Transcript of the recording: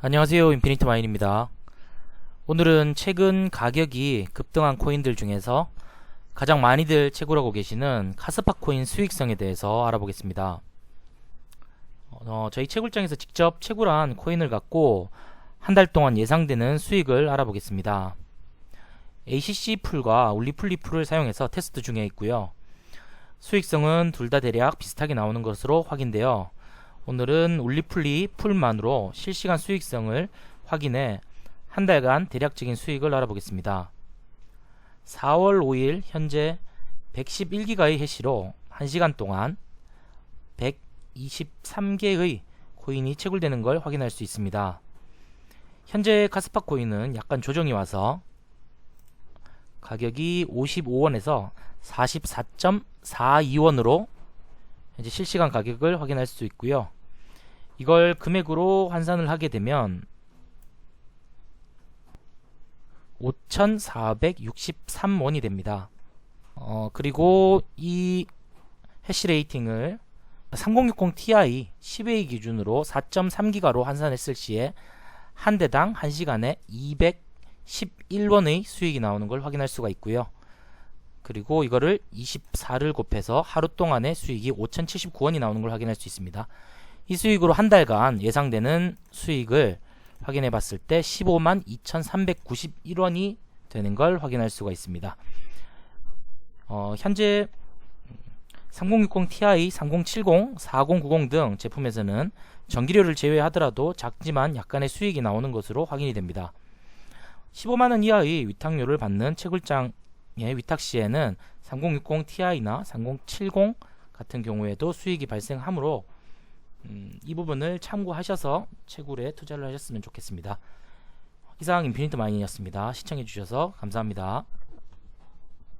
안녕하세요 인피니트 마인입니다. 오늘은 최근 가격이 급등한 코인들 중에서 가장 많이들 채굴하고 계시는 카스파 코인 수익성에 대해서 알아보겠습니다. 어, 저희 채굴장에서 직접 채굴한 코인을 갖고 한 달 동안 예상되는 수익을 알아보겠습니다. ACC 풀과 올리풀리 풀을 사용해서 테스트 중에 있고요. 수익성은 둘 다 대략 비슷하게 나오는 것으로 확인되어 오늘은 올리플리 풀만으로 실시간 수익성을 확인해 한 달간 대략적인 수익을 알아보겠습니다. 4월 5일 현재 111기가의 해시로 1시간 동안 123개의 코인이 채굴되는 걸 확인할 수 있습니다. 현재 카스파 코인은 약간 조정이 와서 가격이 55원에서 44.42원으로 현재 실시간 가격을 확인할 수 있고요. 이걸 금액으로 환산을 하게 되면 5,463원이 됩니다. 어, 그리고 이 해시 레이팅을 3060 Ti 10회 기준으로 4.3기가로 환산했을 시에 한 대당 1시간에 211원의 수익이 나오는 걸 확인할 수가 있고요. 그리고 이거를 24를 곱해서 하루 동안의 수익이 5,079원이 나오는 걸 확인할 수 있습니다. 이 수익으로 한 달간 예상되는 수익을 확인해 봤을 때 15만 2,391원이 되는 걸 확인할 수가 있습니다. 어, 현재 3060 Ti, 3070, 4090 등 제품에서는 전기료를 제외하더라도 작지만 약간의 수익이 나오는 것으로 확인이 됩니다. 15만원 이하의 위탁료를 받는 채굴장의 위탁 시에는 3060 Ti나 3070 같은 경우에도 수익이 발생하므로 음, 이 부분을 참고하셔서 채굴에 투자를 하셨으면 좋겠습니다. 이상 인피니트 마인이었습니다. 시청해주셔서 감사합니다.